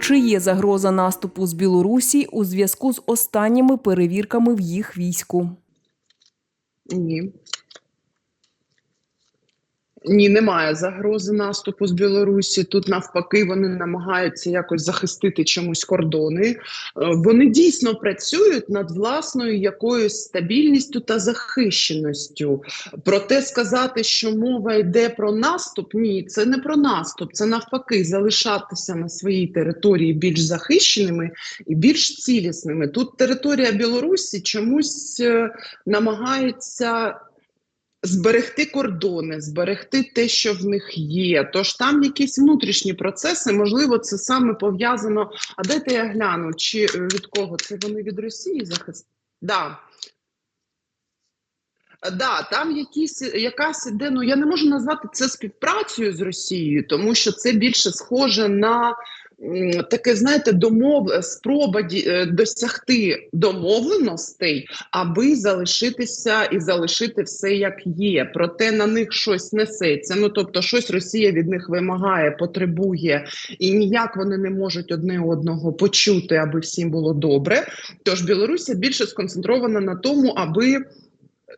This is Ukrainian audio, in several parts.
Чи є загроза наступу з Білорусі у зв'язку з останніми перевірками в їх війську? Ні. Ні, немає загрози наступу з Білорусі. Тут навпаки вони намагаються якось захистити чомусь кордони. Е, Вони дійсно працюють над власною якоюсь стабільністю та захищеністю. Проте сказати, що мова йде про наступ, ні, це не про наступ. Це навпаки залишатися на своїй території більш захищеними і більш цілісними. Тут територія Білорусі чомусь е, намагається зберегти кордони, зберегти те, що в них є. Тож там якісь внутрішні процеси, можливо, це саме пов'язано. А дайте я гляну, чи е, від кого це вони від Росії захист? Да. Да, там якісь якась іде, ну я не можу назвати це співпрацею з Росією, тому що це більше схоже на таке, знаєте, домов спроба ді- е, досягти домовленостей, аби залишитися і залишити все як є. Проте на них щось несеться. Ну тобто, щось Росія від них вимагає, потребує, і ніяк вони не можуть одне одного почути, аби всім було добре. Тож Білорусія більше сконцентрована на тому, аби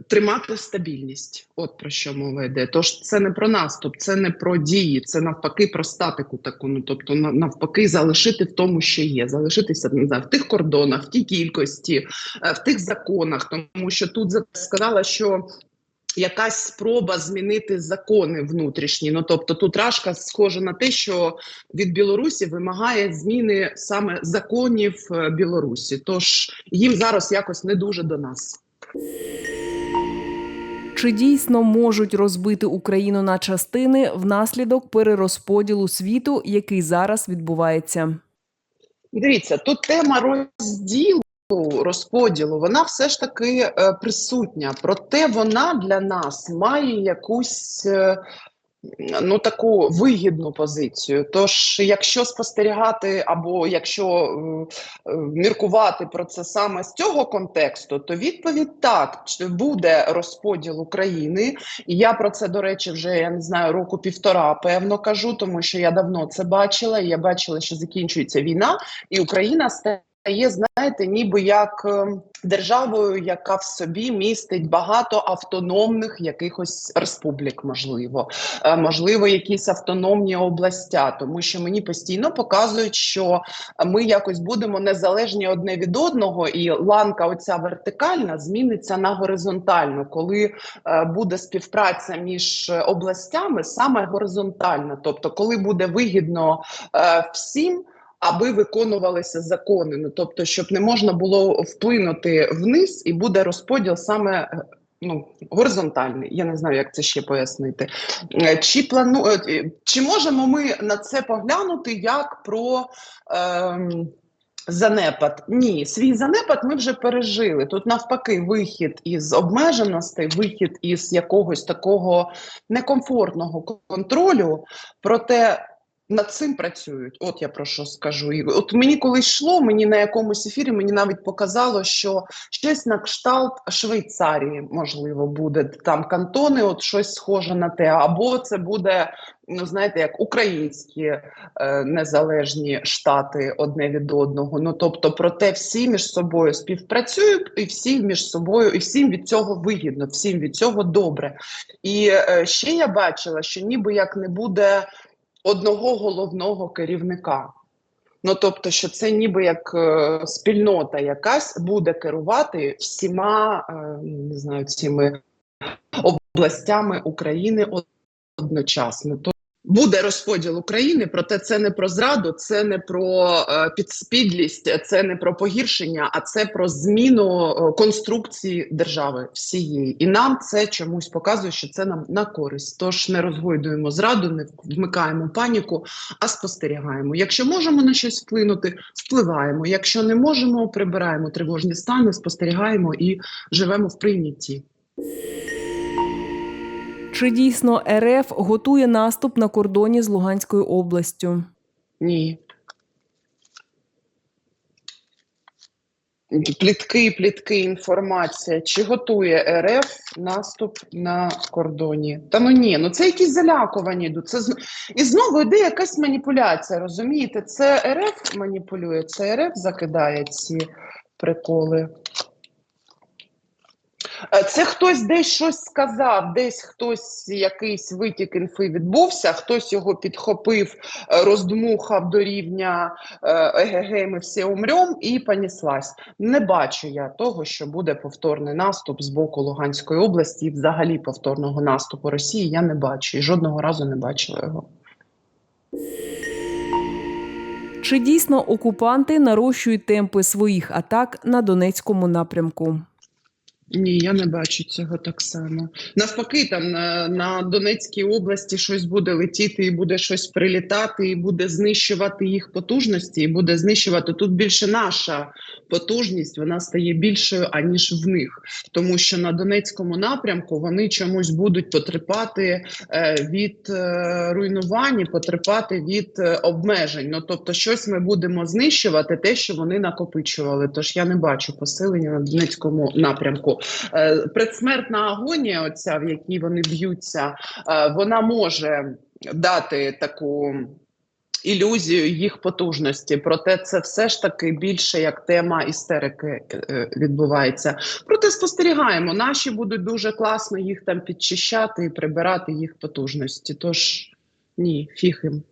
тримати стабільність. От про що мова йде. Тож це не про наступ, це не про дії, це навпаки про статику таку. Ну тобто, на- навпаки, залишити в тому, що є, залишитися не знаю, в тих кордонах, в тій кількості, е, в тих законах, тому що тут за- сказала, що. Якась спроба змінити закони внутрішні. Ну тобто тут Рашка схожа на те, що від Білорусі вимагає зміни саме законів е, Білорусі. Тож їм зараз якось не дуже до нас. Чи дійсно можуть розбити Україну на частини внаслідок перерозподілу світу, який зараз відбувається? Дивіться, тут тема розділу, розподілу, вона все ж таки е, присутня. Проте вона для нас має якусь. Ну, таку вигідну позицію. Тож, якщо спостерігати, або якщо е, е, міркувати про це саме з цього контексту, то відповідь так буде розподіл України. І я про це, до речі, вже я не знаю року півтора, певно кажу, тому що я давно це бачила. Я бачила, що закінчується війна, і Україна стає, знаєте, ніби як е, державою, яка в собі містить багато автономних якихось республік, можливо, Е, можливо, якісь автономні областя, тому що мені постійно показують, що ми якось будемо незалежні одне від одного, і ланка, оця вертикальна, зміниться на горизонтальну, коли е, буде співпраця між областями саме горизонтальна, тобто, коли буде вигідно всім. Аби виконувалися закони, ну тобто, щоб не можна було вплинути вниз, і буде розподіл саме е, ну горизонтальний. Я не знаю, як це ще пояснити. Е, Чи плану е, чи можемо ми на це поглянути як про ем, занепад? Ні, свій занепад ми вже пережили. Тут навпаки, вихід із обмеженостей, вихід із якогось такого некомфортного контролю. Проте над цим працюють. От я про що скажу. І от мені колись йшло, мені на якомусь ефірі мені навіть показало, що щось на кшталт Швейцарії можливо буде там кантони, от щось схоже на те, або це буде. Ну, знаєте, як українські е, незалежні штати одне від одного. Ну тобто, проте всі між собою співпрацюють, і всі між собою, і всім від цього вигідно, всім від цього добре. І е, ще я бачила, що ніби як не буде одного головного керівника. Ну тобто, що це ніби як е, спільнота якась буде керувати всіма е, не знаю, цими областями України одночасно. Буде розподіл України, проте це не про зраду, це не про е, підспідлість, це не про погіршення, а це про зміну е, конструкції держави всієї. І нам це чомусь показує, що це нам на користь. Тож не розгойдуємо зраду, не вмикаємо паніку, а спостерігаємо. Якщо можемо на щось вплинути, впливаємо. Якщо не можемо, прибираємо тривожні стани, спостерігаємо і живемо в прийнятті. Чи дійсно РФ готує наступ на кордоні з Луганською областю? Ні. Плітки, плітки, інформація. Чи готує РФ наступ на кордоні? Та ну ні, ну це якісь залякувані. Це і знову йде якась маніпуляція. Розумієте? Це РФ маніпулює, це РФ закидає ці приколи. Е, Це хтось десь щось сказав, десь хтось якийсь витік інфи відбувся, хтось його підхопив, е, роздмухав до рівня е, ЕГГ, ми всі умрем, і поніслась. Не бачу я того, що буде повторний наступ з боку Луганської області, і взагалі повторного наступу Росії я не бачу і жодного разу не бачила його. Чи дійсно окупанти нарощують темпи своїх атак на Донецькому напрямку? Ні, я не бачу цього так само. Навпаки, там на, на Донецькій області щось буде летіти, і буде щось прилітати, і буде знищувати їх потужності, і буде знищувати тут більше наша потужність, вона стає більшою аніж в них, тому що на Донецькому напрямку вони чомусь будуть потерпати е, від е, руйнувань, потерпати від е, обмежень. Ну тобто, щось ми будемо знищувати, те, що вони накопичували. Тож я не бачу посилення на Донецькому напрямку. Е, Предсмертна агонія, оця в якій вони б'ються, е, вона може дати таку. Ілюзію їх потужності, проте це все ж таки більше як тема істерики е, відбувається. Проте спостерігаємо, наші будуть дуже класно їх там підчищати і прибирати їх потужності. Тож ні, фіг їм.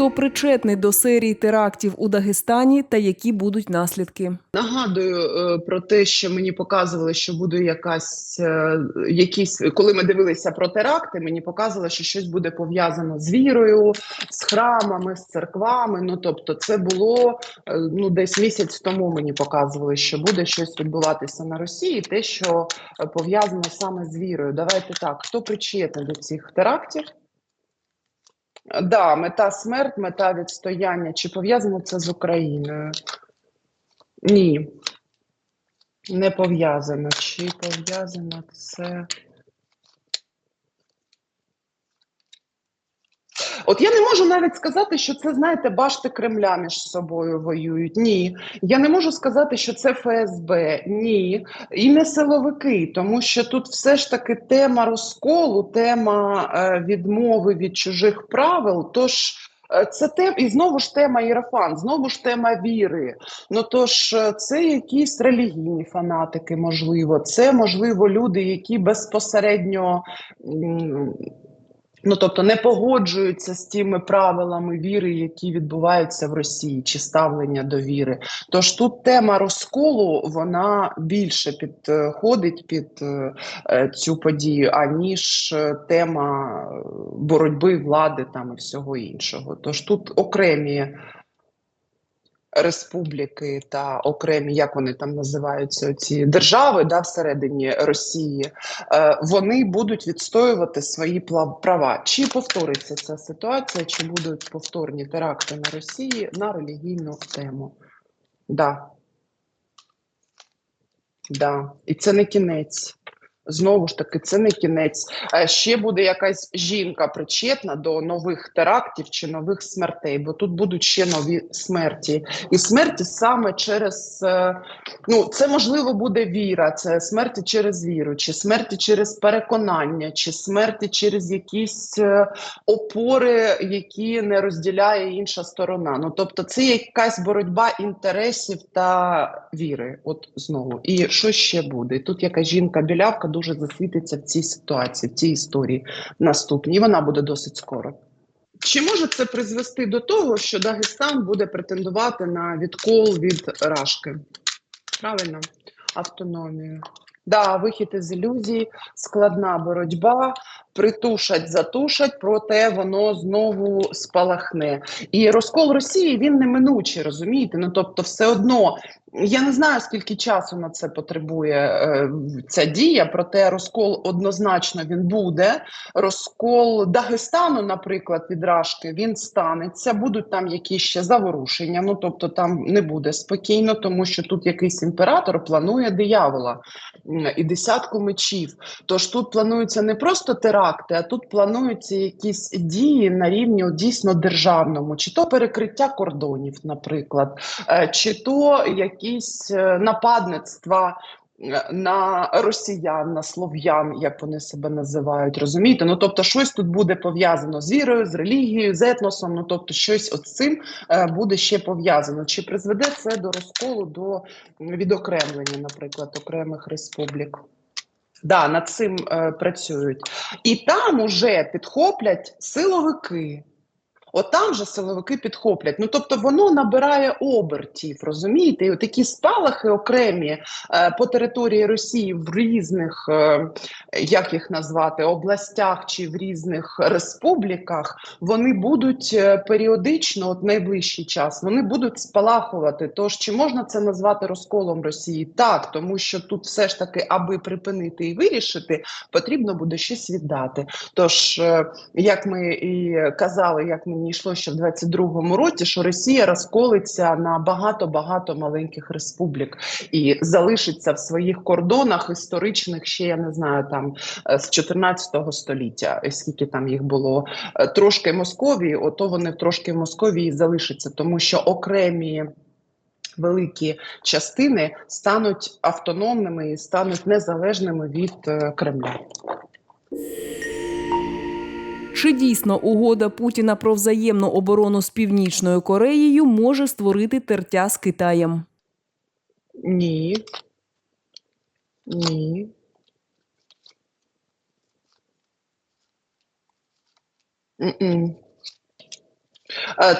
Хто причетний до серії терактів у Дагестані та які будуть наслідки? Нагадую е, про те, що мені показували, що буде якась е, якісь, коли ми дивилися про теракти, мені показували, що щось буде пов'язано з вірою, з храмами, з церквами. Ну тобто, це було е, ну десь місяць тому. Мені показували, що буде щось відбуватися на Росії, те, що пов'язано саме з вірою. Давайте так, хто причетний до цих терактів? Да, мета смерть, мета відстояння. Чи пов'язано це з Україною? Ні. Не пов'язано. Чи пов'язано це. От я не можу навіть сказати, що це, знаєте, башти Кремля між собою воюють. Ні. Я не можу сказати, що це ФСБ. Ні. І не силовики, тому що тут все ж таки тема розколу, тема е, відмови від чужих правил. Тож. е, Це тем і знову ж тема Єрофан, знову ж тема віри. Ну тож е, це якісь релігійні фанатики, можливо, це можливо люди, які безпосередньо. м, Ну, тобто не погоджуються з тими правилами віри, які відбуваються в Росії, чи ставлення до віри. Тож тут тема розколу вона більше підходить під е, е, цю подію, аніж е, тема е, боротьби влади там і всього іншого. Тож тут окремі республіки та окремі, як вони там називаються, ці держави да, всередині Росії, е, вони будуть відстоювати свої права. Чи повториться ця ситуація, чи будуть повторні теракти на Росії на релігійну тему? Да. Да. І це не кінець. Знову ж таки, це не кінець. Е, Ще буде якась жінка причетна до нових терактів чи нових смертей, бо тут будуть ще нові смерті. І смерті саме через е, ну, це можливо буде віра, це смерті через віру, чи смерті через переконання, чи смерті через якісь е, опори, які не розділяє інша сторона. Ну тобто, це якась боротьба інтересів та віри. От знову. І що ще буде? Тут якась жінка білявка дуже засвітиться в цій ситуації, в цій історії наступній. І вона буде досить скоро. Чи може це призвести до того, що Дагестан буде претендувати на відкол від Рашки? Правильно, автономію. Да, вихід із ілюзії, складна боротьба, притушать, затушать, проте воно знову спалахне. І розкол Росії він неминучий, розумієте? Ну тобто, все одно Я не знаю, скільки часу на це потребує е, ця дія, проте розкол однозначно він буде. Розкол Дагестану, наприклад, від Рашки, він станеться. Будуть там якісь ще заворушення. Ну тобто там не буде спокійно, тому що тут якийсь імператор планує диявола і десятку мечів. Тож тут плануються не просто теракти, а тут плануються якісь дії на рівні дійсно державному, чи то перекриття кордонів, наприклад, е, чи то якісь е, нападництва. е, На росіян, на слов'ян, як вони себе називають, розумієте? Ну тобто, щось тут буде пов'язано з вірою, з релігією, з етносом. Ну тобто, щось от з цим е, буде ще пов'язано. Чи призведе це до розколу, до відокремлення, наприклад, окремих республік? Да, над цим е, працюють. І там уже підхоплять силовики. От там же силовики підхоплять. Ну тобто воно набирає обертів, розумієте? І такі спалахи окремі е, по території Росії в різних, е, як їх назвати, областях чи в різних республіках, вони будуть е, періодично, от найближчий час, вони будуть спалахувати. Тож чи можна це назвати розколом Росії? Так, тому що тут все ж таки, аби припинити і вирішити, потрібно буде щось віддати. Тож, е, як ми і казали, як мені йшло ще в 22-му році, що Росія розколиться на багато-багато маленьких республік і залишиться в своїх кордонах історичних, ще я не знаю, там е, з 14 століття, е, скільки там їх було, Е, трошки Московії, ото вони трошки в Московії залишаться, тому що окремі. Великі частини стануть автономними і стануть незалежними від Кремля. Чи дійсно угода Путіна про взаємну оборону з Північною Кореєю може створити тертя з Китаєм? Ні. Ні.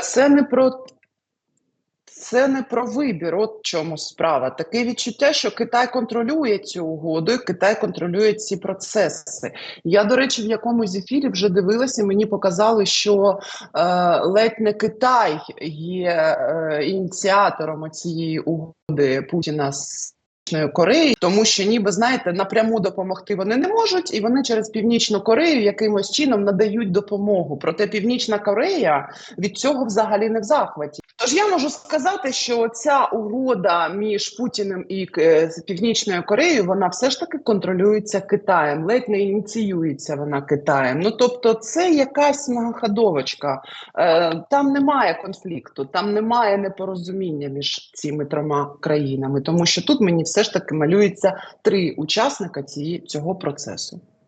Це не про це не про вибір, от чому справа. Таке відчуття, що Китай контролює цю угоду, Китай контролює ці процеси. Я, до речі, в якомусь ефірі вже дивилася, мені показали, що е, ледь не Китай є е, ініціатором цієї угоди Путіна з. Кореєю, тому що ніби знаєте, напряму допомогти вони не можуть, і вони через Північну Корею якимось чином надають допомогу. Проте Північна Корея від цього взагалі не в захваті. Тож я можу сказати, що ця угода між Путіним і е, Північною Кореєю вона все ж таки контролюється Китаєм, ледь не ініціюється вона Китаєм. Ну тобто, це якась многоходовочка. Е, там немає конфлікту, там немає непорозуміння між цими трьома країнами, тому що тут мені все ж таки малюється три учасника цієї цього процесу.